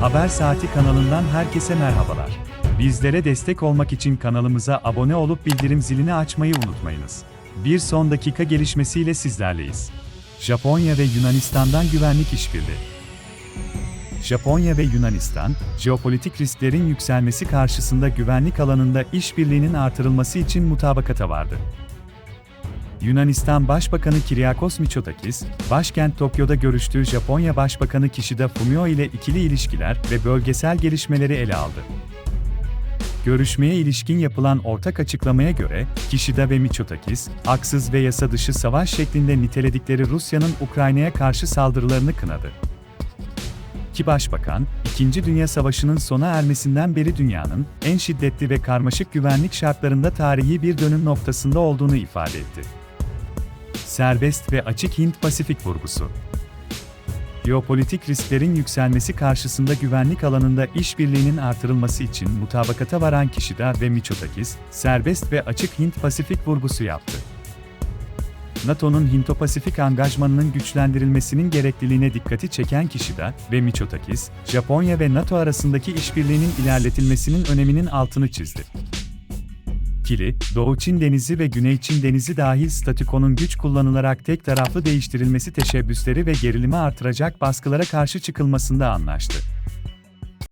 Haber Saati kanalından herkese merhabalar. Bizlere destek olmak için kanalımıza abone olup bildirim zilini açmayı unutmayınız. Bir son dakika gelişmesiyle sizlerleyiz. Japonya ve Yunanistan'dan güvenlik işbirliği. Japonya ve Yunanistan, jeopolitik risklerin yükselmesi karşısında güvenlik alanında işbirliğinin artırılması için mutabakata vardı. Yunanistan Başbakanı Kyriakos Mitsotakis, başkent Tokyo'da görüştüğü Japonya Başbakanı Kishida Fumio ile ikili ilişkiler ve bölgesel gelişmeleri ele aldı. Görüşmeye ilişkin yapılan ortak açıklamaya göre, Kishida ve Mitsotakis, haksız ve yasa dışı savaş şeklinde niteledikleri Rusya'nın Ukrayna'ya karşı saldırılarını kınadı. İki başbakan, İkinci Dünya Savaşı'nın sona ermesinden beri dünyanın en şiddetli ve karmaşık güvenlik şartlarında tarihi bir dönüm noktasında olduğunu ifade etti. Serbest ve açık Hint-Pasifik vurgusu. Jeopolitik risklerin yükselmesi karşısında güvenlik alanında işbirliğinin artırılması için mutabakata varan Kishida ve Mitsotakis, serbest ve açık Hint-Pasifik vurgusu yaptı. NATO'nun Hinto-Pasifik angajmanının güçlendirilmesinin gerekliliğine dikkati çeken Kishida ve Mitsotakis, Japonya ve NATO arasındaki işbirliğinin ilerletilmesinin öneminin altını çizdi. İkili, Doğu Çin Denizi ve Güney Çin Denizi dahil statükonun güç kullanılarak tek taraflı değiştirilmesi teşebbüsleri ve gerilimi artıracak baskılara karşı çıkılmasında anlaştı.